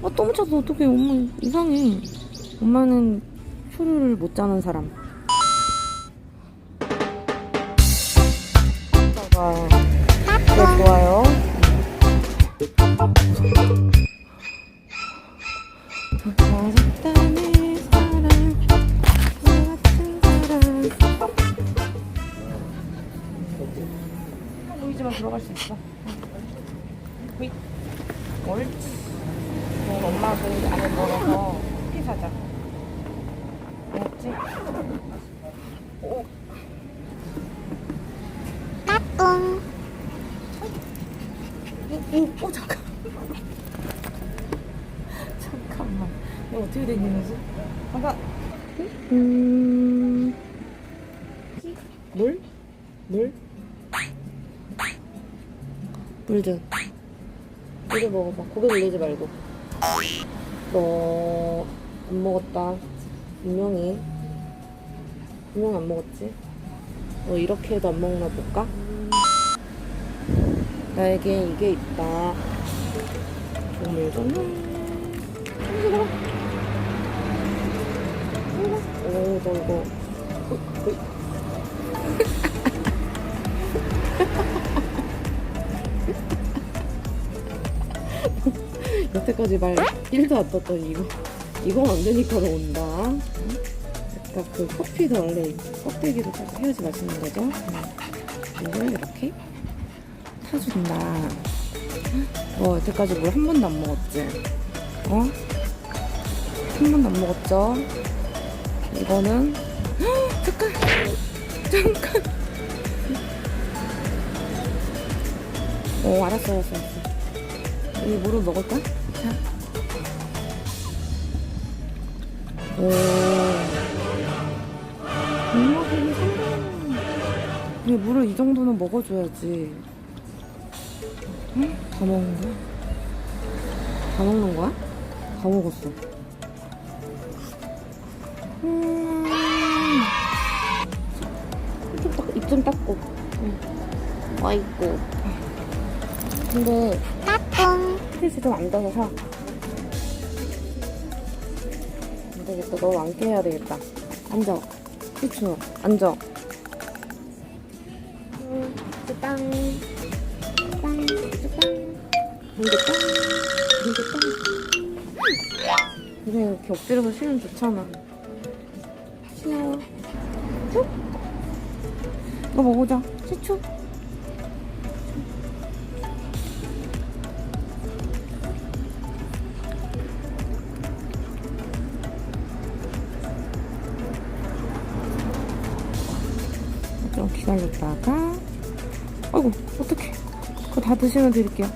아 너무 차서 어떡해 엄마 이상해 엄마는 술을 못 자는 사람 아빠가 그래 좋아요 들어갈 수 있어 휘 옳지 돈 엄마 돈 안에 넣어서 커피 사자. 오. 까꿍. 오, 오, 오, 잠깐. 잠깐만. 이거 어떻게 된 거지? 잠깐. 음. 물? 물? 물 좀. 이거 먹어봐. 고개 돌리지 말고. 너 안 먹었다. 분명히. 분명히 안 먹었지? 너 이렇게 해도 안 먹나 볼까? 나에게 이게 있다. 조물조물. 오, 너 이거. 태까지 말 1도 안 떴더니 이거 이건 안 되니까 너 온다. 응? 약간 그 커피도 원래 껍데기도 딱 해야지 맛있는 거죠. 응. 이걸 이렇게 타준다. 어 여태까지 물 한 번도 안 먹었지? 어? 한 번도 안 먹었죠? 이거는 헉, 잠깐 잠깐. 어 알았어 알았어 알았어. 이 물을 먹을까? 오. 되게 성공. 얘 물을 이 정도는 먹어줘야지. 응? 다 먹는 거야? 다 먹는 거야? 다 먹었어. 음. 입좀 닦고. 응. 아이고. 근데 스트레스 좀안 받아서 되겠다 너 앉게 해야 되겠다 앉아 그쵸 앉아 음, 땅, 땅, 땅, 이게 땅, 이게 땅. 그래 이렇게 엎드려서 쉬면 좋잖아. 쉬어. 쭉. 이거 먹어보자. 최초. 좀 기다렸다가. 아이고 어떡해. 그거 다 드시면 드릴게요.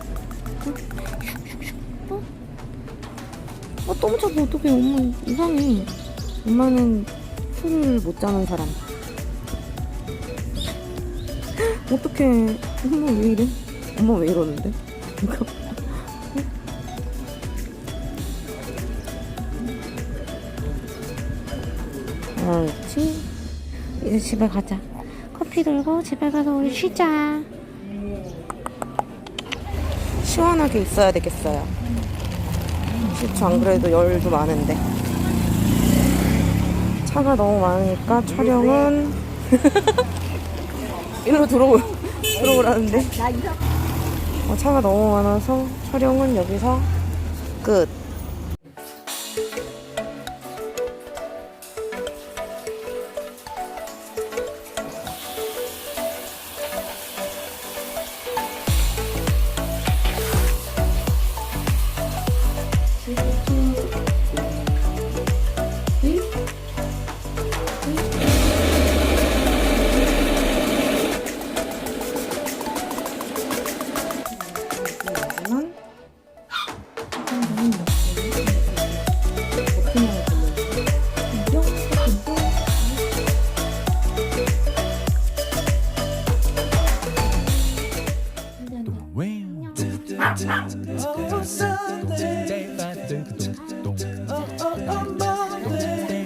어? 아 너무 차서 어떡해. 엄마 이상해. 엄마는 술을 못 자는 사람. 어떡해. 엄마 왜 이래? 엄마 왜 이러는데? 이거 옳지? 이제 집에 가자 커피 들고 집에 가서 우리 쉬자. 시원하게 있어야 되겠어요. 실제 안 그래도 열도 많은데. 차가 너무 많으니까 촬영은 일로 들어오 들어오라는데. 어, 차가 너무 많아서 촬영은 여기서 끝. Oh, Sunday. Oh, oh, oh, Monday.